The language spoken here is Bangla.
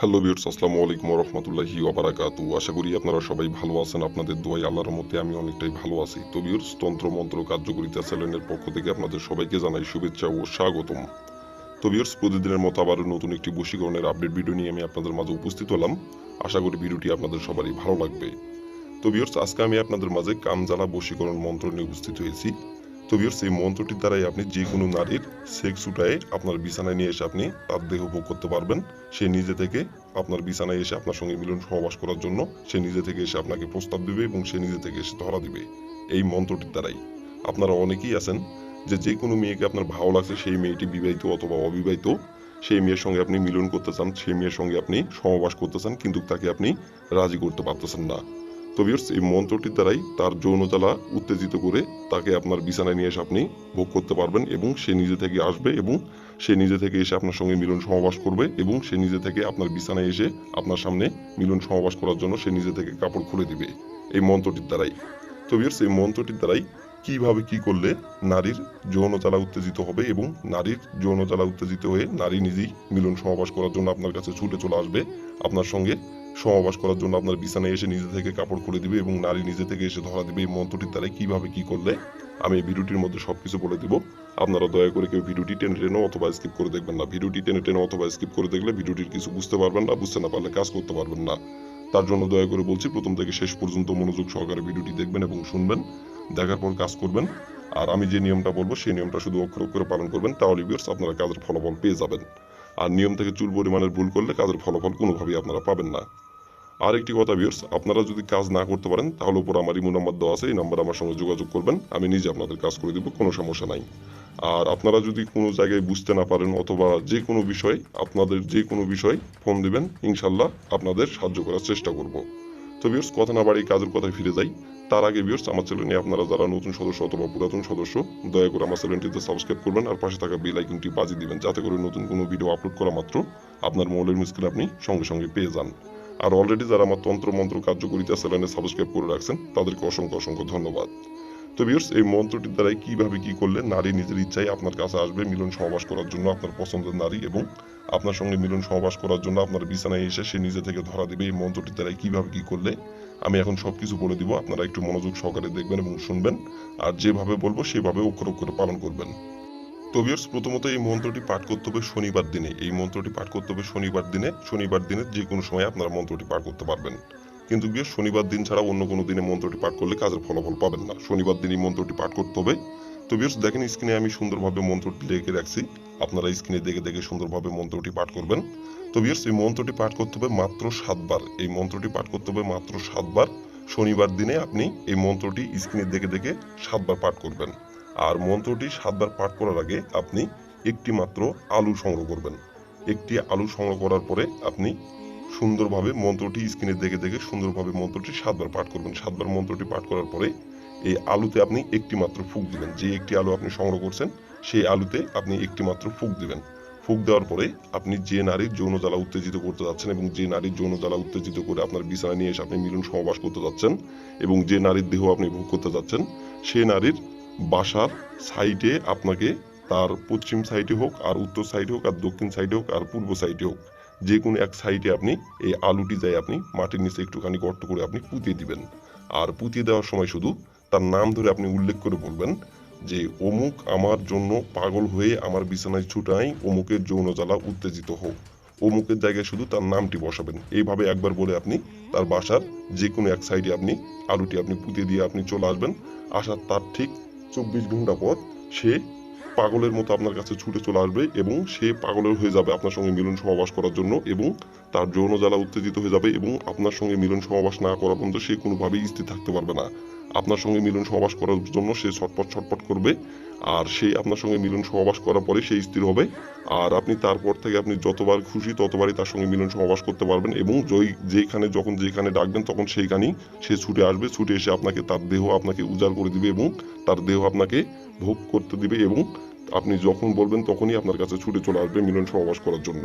হ্যালো বিয়ার্স আসসালামু আলাইকুম রহমতুল্লাহি ওবারাকাতু আশা করি আপনারা সবাই ভালো আছেন। আপনাদের দোয়াই আল্লাহর মধ্যে আমি অনেকটাই ভালো আছি। তো বিয়ার্স তন্ত্র, মন্ত্র, কার্যকরিতা, চ্যানেলের পক্ষ থেকে আপনাদের সবাইকে জানাই শুভেচ্ছা ও স্বাগতম। তো বিয়ার্স প্রতিদিনের মতো আবারও নতুন একটি বশীকরণের আপডেট ভিডিও নিয়ে আমি আপনাদের মাঝে উপস্থিত হলাম। আশা করি ভিডিওটি আপনাদের সবারই ভালো লাগবে। তো বিয়ার্স আজকে আমি আপনাদের মাঝে কামজালা বশীকরণ মন্ত্র নিয়ে উপস্থিত হয়েছি। তো বিয়ার্স এই মন্ত্রটির দ্বারাই আপনি যে কোনো নারীর সেক্স উঠায়ে আপনার বিছানায় নিয়ে এসে আপনি তার দেহ ভোগ করতে পারবেন। সে নিজে থেকে আপনার বিছানায় এসে আপনার সঙ্গে মিলন সহবাস করার জন্য সে নিজে থেকে এসে আপনাকে প্রস্তাব দিবে এবং সে নিজে থেকে এসে ধরা দিবে। এই মন্ত্রটির দ্বারাই। আপনারা অনেকেই আছেন যে যে কোনো মেয়েকে আপনার ভালো লাগছে সেই মেয়েটি বিবাহিত অথবা অবিবাহিত, সেই মেয়ের সঙ্গে আপনি মিলন করতে চান, সেই মেয়ের সঙ্গে আপনি সহবাস করতে চান, কিন্তু তাকে আপনি রাজি করতে পারতেছেন না। তো ভিউয়ার্স এই মন্ত্রটির দ্বারাই তার যৌনতালা উত্তেজিত করে তাকে আপনার বিছানায় নিয়ে এসে আপনি ভোগ করতে পারবেন এবং সে নিজে থেকে আসবে এবং সে নিজে থেকে এসে আপনার সঙ্গে মিলন সহবাস করবে এবং সে নিজে থেকে আপনার বিছানায় এসে আপনার সামনে মিলন সহবাস করার জন্য সে নিজে থেকে কাপড় খুলে দিবে এই মন্ত্রটির দ্বারাই। তো ভিউয়ার্স এই মন্ত্রটির দ্বারাই কীভাবে কি করলে নারীর যৌনতালা উত্তেজিত হবে এবং নারীর যৌনতালা উত্তেজিত হয়ে নারী নিজেই মিলন সহবাস করার জন্য আপনার কাছে ছুটে চলে আসবে, আপনার সঙ্গে সহবাস করার জন্য আপনার বিছানায় এসে নিজে থেকে কাপড় খুলে দিবে এবং নারী নিজে থেকে এসে ধরা দিবে এই মন্ত্রটির দ্বারা কীভাবে কি করলে আমি এই ভিডিওটির মধ্যে সবকিছু বলে দিব। আপনারা দয়া করে কেউ ভিডিওটি টেনে টেনে অথবা স্কিপ করে দেখবেন না। ভিডিওটি টেনে টেনে অথবা স্কিপ করে দেখলে ভিডিওটির কিছু বুঝতে পারবেন না, বুঝতে না পারলে কাজ করতে পারবেন না। তার জন্য দয়া করে বলছি, প্রথম থেকে শেষ পর্যন্ত মনোযোগ সহকারে ভিডিওটি দেখবেন এবং শুনবেন, দেখার পর কাজ করবেন। আর আমি যে নিয়মটা বলব, সেই নিয়মটা শুধু অক্ষর অক্ষরে পালন করবেন। তাহলে ভিউয়ার্স আপনারা কাজের ফলাফল পেয়ে যাবেন। আর নিয়ম থেকে চুল পরিমাণের ভুল করলে কাজের ফলাফল কোনোভাবেই আপনারা পাবেন না। আর একটি কথা ভিউয়ার্স আপনারা যদি কাজ না করতে পারেন, তাহলে উপর আমার ইমো নাম্বার দেওয়া আছে, এই নাম্বার আমার সঙ্গে যোগাযোগ করবেন, আমি নিজে আপনাদের কাজ করে দেবো, কোনো সমস্যা নাই। আর আপনারা যদি কোনো জায়গায় বুঝতে না পারেন অথবা যে কোনো বিষয়, আপনাদের যে কোনো বিষয় ফোন দিবেন, ইনশাল্লাহ আপনাদের সাহায্য করার চেষ্টা করব। তো ভিউয়ার্স কথা না বাড়ি কাজের কথায় ফিরে যাই। তার আগে ভিউয়ার্স আমার চ্যানেলে আপনারা যারা নতুন সদস্য অথবা পুরাতন সদস্য, দয়া করে আমার চ্যানেলটিতে সাবস্ক্রাইব করবেন আর পাশে থাকা বেল আইকনটি বাজিয়ে দিবেন, যাতে করে নতুন কোনো ভিডিও আপলোড করা মাত্র আপনার মোবাইলের মিসকিল আপনি সঙ্গে সঙ্গে পেয়ে যান। আর অলরেডি যারা আমার তন্ত্র মন্ত্র কার্যকরিতা চ্যানেলে সাবস্ক্রাইব করে রাখছেন, তাদেরকে অসংখ্য অসংখ্য ধন্যবাদ। তো ভিউয়ার্স এই মন্ত্রটির দ্বারাই কীভাবে কি করলে নারী নিজের ইচ্ছায় আপনার কাছে আসবে, মিলন সহবাস করার জন্য আপনার পছন্দের নারী এবং আপনার সঙ্গে মিলন সহবাস করার জন্য আপনার বিছানায় এসে সে নিজে থেকে ধরা দেবে, এই মন্ত্রটির দ্বারাই কীভাবে কি করলে আমি এখন সবকিছু বলে দিব, আপনারা একটু মনোযোগ সহকারে দেখবেন এবং শুনবেন। আর যেভাবে বলব, সেভাবে অক্ষর অক্ষরে পালন করবেন। তো ভিউয়ার্স প্রথমত এই মন্ত্রটি পাঠ করতে হবে শনিবার দিনে। এই মন্ত্রটি পাঠ করতে হবে শনিবার দিনে। শনিবার দিনে যে কোনো সময় আপনারা মন্ত্রটি পাঠ করতে পারবেন। কিন্তু গিয়ে শনিবার দিন ছাড়া অন্য কোনো দিনে মন্ত্রটি পাঠ করলে কাজের ফলাফল পাবেন না। শনিবার দিনই মন্ত্রটি পাঠ করতে হবে। তো ভিউয়ার্স দেখেন স্ক্রিনে আমি সুন্দরভাবে মন্ত্রটি লিখে রাখছি। আপনারা স্ক্রিনে দেখে দেখে সুন্দরভাবে মন্ত্রটি পাঠ করবেন। তো ভিউয়ার্স এই মন্ত্রটি পাঠ করতে হবে মাত্র সাতবার। এই মন্ত্রটি পাঠ করতে হবে মাত্র সাতবার। শনিবার দিনে আপনি এই মন্ত্রটি স্ক্রিনে দেখে দেখে সাতবার পাঠ করবেন। আর মন্ত্রটি সাতবার পাঠ করার আগে আপনি একটি মাত্র আলু সংগ্রহ করবেন। একটি আলু সংগ্রহ করার পরে আপনি সুন্দরভাবে মন্ত্রটি স্ক্রিনে দেখে দেখে সুন্দরভাবে মন্ত্রটি সাতবার পাঠ করবেন। সাতবার মন্ত্রটি পাঠ করার পরে এই আলুতে আপনি একটি মাত্র ফুক দিবেন। যে একটি আলু আপনি সংগ্রহ করছেন, সেই আলুতে আপনি একটি মাত্র ফুক দিবেন। ফুক দেওয়ার পরে আপনি যে নারীর যৌন জ্বালা উত্তেজিত করতে যাচ্ছেন এবং যে নারীর যৌন জ্বালা উত্তেজিত করে আপনার বিছানা নিয়ে এসে আপনি মিলন সমাবাস করতে যাচ্ছেন এবং যে নারীর দেহ আপনি ভোগ করতে যাচ্ছেন সেই নারীর বাসার সাইডে আপনাকে তার পশ্চিম সাইডে হোক, আর উত্তর সাইডে হোক, আর দক্ষিণ সাইডে হোক, আর পূর্ব সাইডে হোক, যে কোনো এক সাইডে আপনি এই আলুটি যাই আপনি মাটির নিচে একটুখানি গর্ত করে আপনি পুঁতিয়ে দিবেন। আর পুঁতিয়ে দেওয়ার সময় শুধু তার নাম ধরে আপনি উল্লেখ করে বলবেন যে, অমুক আমার জন্য পাগল হয়ে আমার বিছানায় ছুটাই, অমুকের যৌন জ্বালা উত্তেজিত হোক অমুকের জায়গায় শুধু তার নামটি বসাবেন। এইভাবে একবার বলে আপনি তার বাসার যে কোনো এক সাইডে আপনি আলুটি আপনি পুঁতে দিয়ে আপনি চলে আসবেন। আসার তার ঠিক চব্বিশ ঘণ্টা পর সে পাগলের মতো আপনার কাছে ছুটে চলে আসবে এবং সে পাগলের হয়ে যাবে আপনার সঙ্গে মিলন সমাবাস করার জন্য এবং তার যৌন জ্বালা উত্তেজিত হয়ে যাবে এবং আপনার সঙ্গে মিলন সমাবাস না করা পর্যন্ত সে কোনোভাবেই স্থির থাকতে পারবে না। আপনার সঙ্গে মিলন সহবাস করার জন্য সে ছটপট ছটপট করবে আর সে আপনার সঙ্গে মিলন সহবাস করার পরে সে স্থির হবে। আর আপনি তারপর থেকে আপনি যতবার খুশি ততবারই তার সঙ্গে মিলন সহবাস করতে পারবেন এবং জয় যেখানে যখন যেখানে ডাকবেন তখন সেইখানেই সে ছুটে আসবে। ছুটে এসে আপনাকে তার দেহ আপনাকে উজাড় করে দিবে এবং তার দেহ আপনাকে ভোগ করতে দিবে এবং আপনি যখন বলবেন তখনই আপনার কাছে ছুটে চলে আসবে মিলন সহবাস করার জন্য।